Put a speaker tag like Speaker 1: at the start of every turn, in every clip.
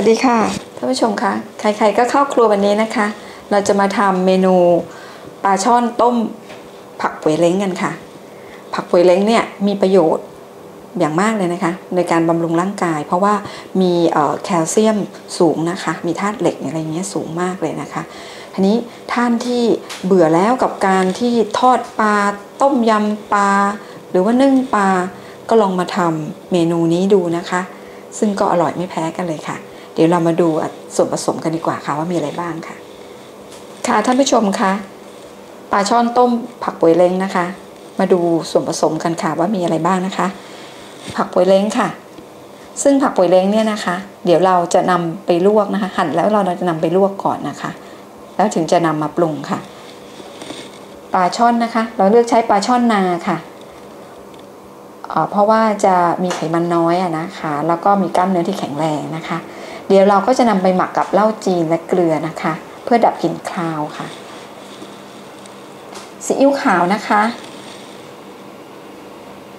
Speaker 1: วัสดีค่ะท่านผู้ชมคะใครๆก็เข้าครัววันนี้นะคะ เราจะมาทำเมนูปลาช่อนต้มผักป่วยเล้งกันค่ะ ผักป่วยเล้งเนี่ยมีประโยชน์อย่างมากเลยนะคะ ในการบำรุงร่างกาย เพราะว่ามีแคลเซียมสูงนะคะ มีธาตุเหล็กอะไรเงี้ยสูงมากเลยนะคะทีนี้ท่านที่เบื่อแล้วกับการที่ทอดปลาต้มยำปลาหรือว่านึ่งปลาก็ลองมาทำเมนูนี้ดูนะคะ ซึ่งก็อร่อยไม่แพ้กันเลยค่ะ ดี๋ยวเรามาดูส่วนผสมกันดีกว่าค่ะว่ามีอะไรบ้างค่ะ ค่ะท่านผู้ชมคะปลาช่อนต้มผักป่วยเล้งนะคะ มาดูส่วนผสมกันค่ะว่ามีอะไรบ้างนะคะ ผักป่วยเล้งค่ะ ซึ่งผักป่วยเล้งเนี่ยนะคะ เดี๋ยวเราจะนำไปลวกนะคะ หั่นแล้วเราจะนำไปลวกก่อนนะคะ แล้วถึงจะนำมาปรุงค่ะปลาช่อนนะคะ เราเลือกใช้ปลาช่อนนาค่ะ เพราะว่าจะมีไขมันน้อยนะคะ แล้วก็มีกล้ามเนื้อที่แข็งแรงนะคะ เดี๋ยวเราก็จะนำไปหมักกับเหล้าจีนและเกลือนะคะ เพื่อดับกลิ่นคาวค่ะซีอิ๊วขาวนะคะ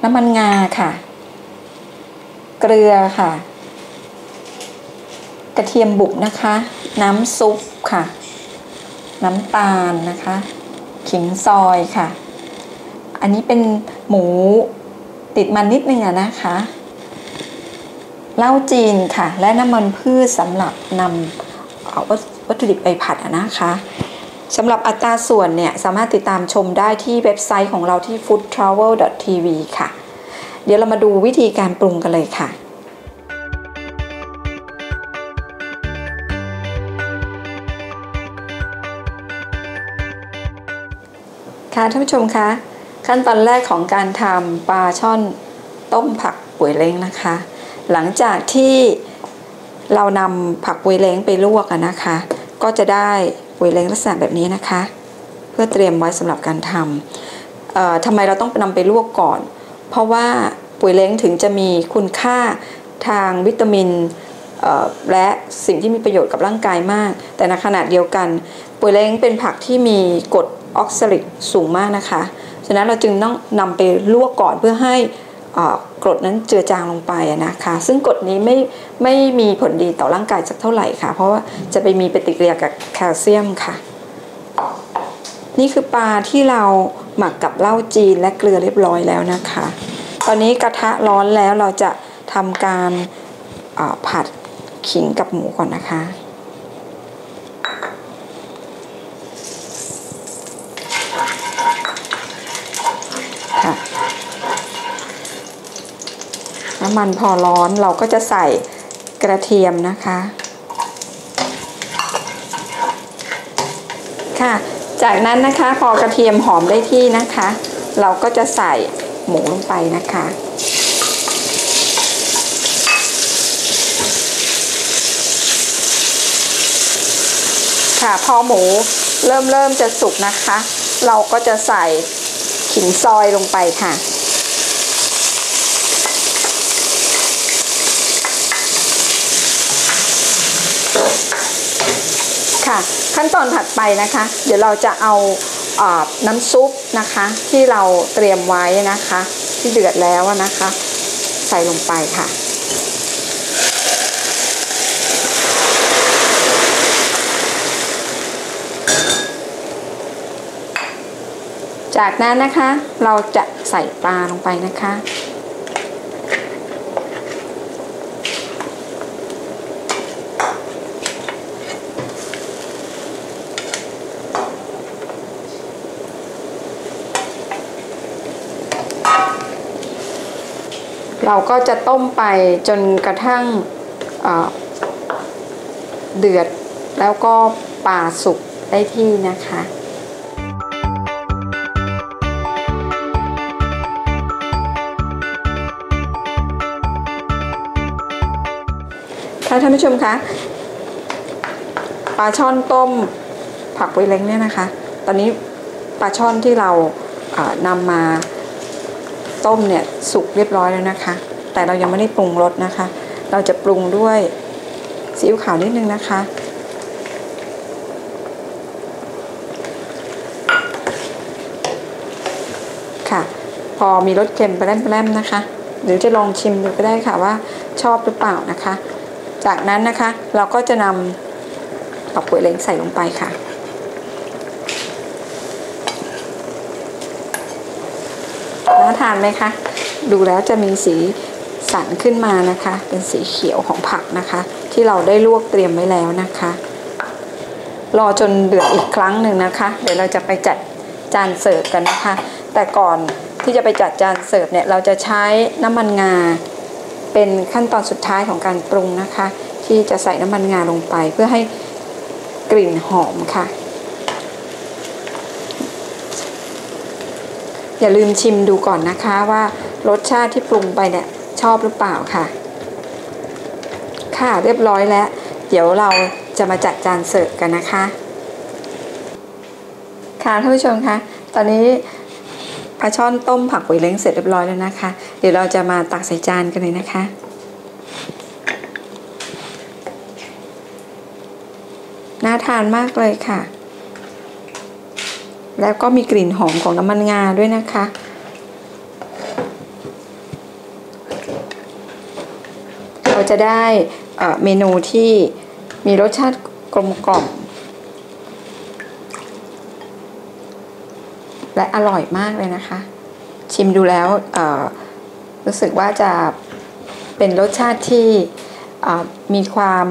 Speaker 1: น้ำมันงาค่ะ เกลือค่ะ กระเทียมบุกนะคะ น้ำซุปค่ะ น้ำตาลนะคะ ขิงซอยค่ะ อันนี้เป็นหมู ติดมันนิดนึงอะนะคะเหล้าจีนค่ะ และน้ำมันพืชสำหรับนำวัตถุดิบไปผัดนะคะสำหรับอัตราส่วนเนี่ย สามารถติดตามชมได้ที่เว็บไซต์ของเราที่ foodtravel.tv ค่ะ เดี๋ยวเรามาดูวิธีการปรุงกันเลยค่ะค่ะท่านผู้ชมคะ ขั้นตอนแรกของการทำปลาช่อนต้มผักป่วยเล้งนะคะ หลังจากที่เรานำผักป่วยเล้งไปลวกนะคะ ก็จะได้ป่วยเล้งลักษณะแบบนี้นะคะ เพื่อเตรียมไว้สำหรับการทำทำไมเราต้องนำไปลวกก่อน เพราะว่าป่วยเล้งถึงจะมีคุณค่าทางวิตามินและสิ่งที่มีประโยชน์กับร่างกายมาก แต่ในขณะเดียวกันป่วยเล้งเป็นผักที่มีกรดออกซาลิกสูงมากนะคะ ฉะนั้นเราจึงต้องนำไปลวกก่อนเพื่อให้กรดนั้นเจือจางลงไปนะคะ ซึ่งกรดนี้ไม่ไม่มีผลดีต่อร่างกายสักเท่าไหร่ค่ะ เพราะว่าจะไปมีปฏิกิริยากับแคลเซียมค่ะ นี่คือปลาที่เราหมักกับเหล้าจีนและเกลือเรียบร้อยแล้วนะคะ ตอนนี้กระทะร้อนแล้วเราจะทำการผัดขิงกับหมูก่อนนะคะ น้ำมันพอร้อนเราก็จะใส่กระเทียมนะคะ ค่ะ จากนั้นนะคะพอกระเทียมหอมได้ที่นะคะ เราก็จะใส่หมูลงไปนะคะค่ะพอหมูเริ่มเริ่มจะสุกนะคะ เราก็จะใส่ขิงซอยลงไปค่ะ ค่ะ ขั้นตอนถัดไปนะคะ เดี๋ยวเราจะเอาน้ำซุปนะคะ ที่เราเตรียมไว้นะคะ ที่เดือดแล้วนะคะ ใส่ลงไปค่ะจากนั้นนะคะเราจะใส่ปลาลงไปนะคะ เราก็จะต้มไปจนกระทั่งเดือดแล้วก็ปลาสุกได้ที่นะคะค่ะท่านผู้ชมคะปลาช่อนต้มผักไวเล้งเนี่ยนะคะ ตอนนี้ปลาช่อนที่เรานำมา ต้มเนี่ยสุกเรียบร้อยแล้วนะคะ แต่เรายังไม่ได้ปรุงรสนะคะ เราจะปรุงด้วยซีอิ๊วขาวนิดนึงนะคะ ค่ะ พอมีรสเค็มไปแล้มๆนะคะ หรือจะลองชิมดูก็ได้ค่ะว่าชอบหรือเปล่านะคะ จากนั้นนะคะเราก็จะนำปักก๋วยเล้งใส่ลงไปค่ะ น่าทานไหมคะ ดูแล้วจะมีสีสันขึ้นมานะคะ เป็นสีเขียวของผักนะคะ ที่เราได้ลวกเตรียมไว้แล้วนะคะ รอจนเดือดอีกครั้งหนึ่งนะคะ เดี๋ยวเราจะไปจัดจานเสิร์ฟกันนะคะ แต่ก่อนที่จะไปจัดจานเสิร์ฟเนี่ยเราจะใช้น้ำมันงา เป็นขั้นตอนสุดท้ายของการปรุงนะคะ ที่จะใส่น้ำมันงาลงไปเพื่อให้กลิ่นหอมค่ะ อย่าลืมชิมดูก่อนนะคะว่ารสชาติที่ปรุงไปเนี่ยชอบหรือเปล่าค่ะ ค่ะเรียบร้อยแล้ว เดี๋ยวเราจะมาจัดจานเสิร์ฟกันนะคะ ค่ะท่านผู้ชมคะตอนนี้ปลาช่อนต้มผักหวยเล้งเสร็จเรียบร้อยแล้วนะคะ เดี๋ยวเราจะมาตักใส่จานกันเลยนะคะ น่าทานมากเลยค่ะ แล้วก็มีกลิ่นหอมของน้ำมันงาด้วยนะคะ เราจะได้เมนูที่มีรสชาติกลมกล่อม และอร่อยมากเลยนะคะ ชิมดูแล้วรู้สึกว่าจะเป็นรสชาติที่มีความ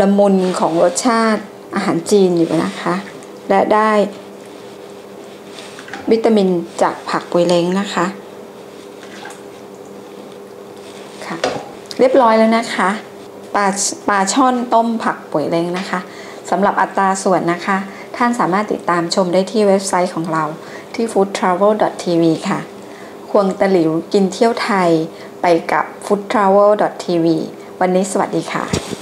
Speaker 1: ละมุนของรสชาติอาหารจีนอยู่นะคะ และได้ วิตามินจากผักกวยเล้งนะคะค่ะเรียบร้อยแล้วนะคะปลาปลาช่อนต้มผักป่วยเล้งนะคะสำหรับอัตราส่วนนะคะ ท่านสามารถติดตามชมได้ที่เว็บไซต์ของเราที่ foodtravel.tv ค่ะ ควงตะหลิวกินเที่ยวไทยไปกับ foodtravel.tv วันนี้สวัสดีค่ะ